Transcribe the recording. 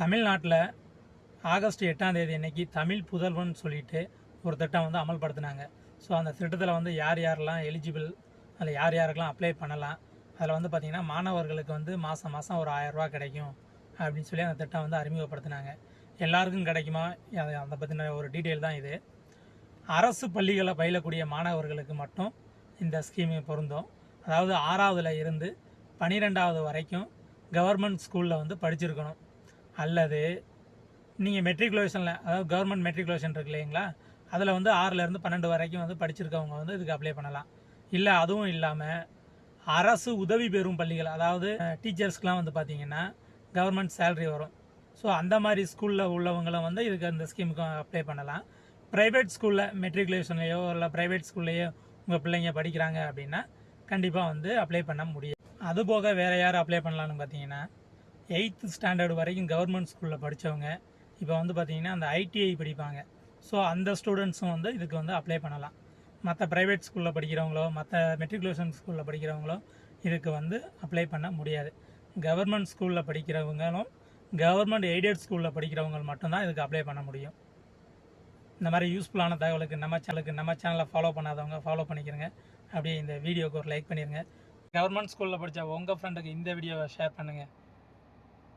தமிழ்நாட்டில் ஆகஸ்ட் எட்டாம் தேதி அன்னைக்கு தமிழ் புதல்வன் சொல்லிட்டு ஒரு திட்டம் வந்து அமல்படுத்தினாங்க. ஸோ அந்த திட்டத்தில் வந்து யார் யாரெல்லாம் எலிஜிபிள் அதில் யார் யாருக்கெல்லாம் அப்ளை பண்ணலாம் அதில் வந்து பார்த்திங்கன்னா மாணவர்களுக்கு வந்து மாதம் மாதம் ஒரு ஆயரூவா கிடைக்கும் அப்படின்னு சொல்லி அந்த திட்டம் வந்து அறிமுகப்படுத்தினாங்க. எல்லாருக்கும் கிடைக்குமா? அதை அதை பற்றின ஒரு டீட்டெயில் தான் இது. அரசு பள்ளிகளை பயிலக்கூடிய மாணவர்களுக்கு மட்டும் இந்த ஸ்கீம் பொருந்தும். அதாவது ஆறாவதுல இருந்து பன்னிரெண்டாவது வரைக்கும் கவர்மெண்ட் ஸ்கூலில் வந்து படிச்சிருக்கணும். அல்லது நீங்கள் மெட்ரிகுலேஷனில் அதாவது கவர்மெண்ட் மெட்ரிகுலேஷன் இருக்கு இல்லைங்களா? அதில் வந்து ஆறுலேருந்து பன்னெண்டு வரைக்கும் வந்து படிச்சிருக்கவங்க வந்து இதுக்கு அப்ளை பண்ணலாம். இல்லை அதுவும் இல்லாமல் அரசு உதவி பெறும் பள்ளிகள் அதாவது டீச்சர்ஸ்க்குலாம் வந்து பார்த்தீங்கன்னா கவர்மெண்ட் சேலரி வரும். ஸோ அந்த மாதிரி ஸ்கூலில் உள்ளவங்களும் வந்து இதுக்கு அந்த ஸ்கீமுக்கு அப்ளை பண்ணலாம். ப்ரைவேட் ஸ்கூலில் மெட்ரிகுலேஷன்லேயோ இல்லை ப்ரைவேட் ஸ்கூல்லையோ உங்கள் பிள்ளைங்க படிக்கிறாங்க அப்படின்னா கண்டிப்பாக வந்து அப்ளை பண்ண முடியும். அதுபோக வேறு யார் அப்ளை பண்ணலான்னு பார்த்தீங்கன்னா எயித்து ஸ்டாண்டர்ட் வரைக்கும் கவர்மெண்ட் ஸ்கூலில் படித்தவங்க இப்போ வந்து பார்த்தீங்கன்னா அந்த ஐடிஐ படிப்பாங்க. ஸோ அந்த ஸ்டூடெண்ட்ஸும் வந்து இதுக்கு வந்து அப்ளை பண்ணலாம். மற்ற ப்ரைவேட் ஸ்கூலில் படிக்கிறவங்களோ மற்ற மெட்ரிகுலேஷன் ஸ்கூலில் படிக்கிறவங்களோ இதுக்கு வந்து அப்ளை பண்ண முடியாது. கவர்மெண்ட் ஸ்கூலில் படிக்கிறவங்களும் கவர்மெண்ட் எய்டட் ஸ்கூலில் படிக்கிறவங்க மட்டும்தான் இதுக்கு அப்ளை பண்ண முடியும். இந்த மாதிரி யூஸ்ஃபுல்லான தகவலுக்கு நம்ம சேனலுக்கு நம்ம சேனலை ஃபாலோ பண்ணாதவங்க ஃபாலோ பண்ணிக்கிறங்க அப்படியே இந்த வீடியோக்கு ஒரு லைக் பண்ணிடுங்க கவர்மெண்ட் ஸ்கூலில் படித்த உங்கள் ஃப்ரெண்டுக்கு இந்த வீடியோவை ஷேர் பண்ணுங்கள்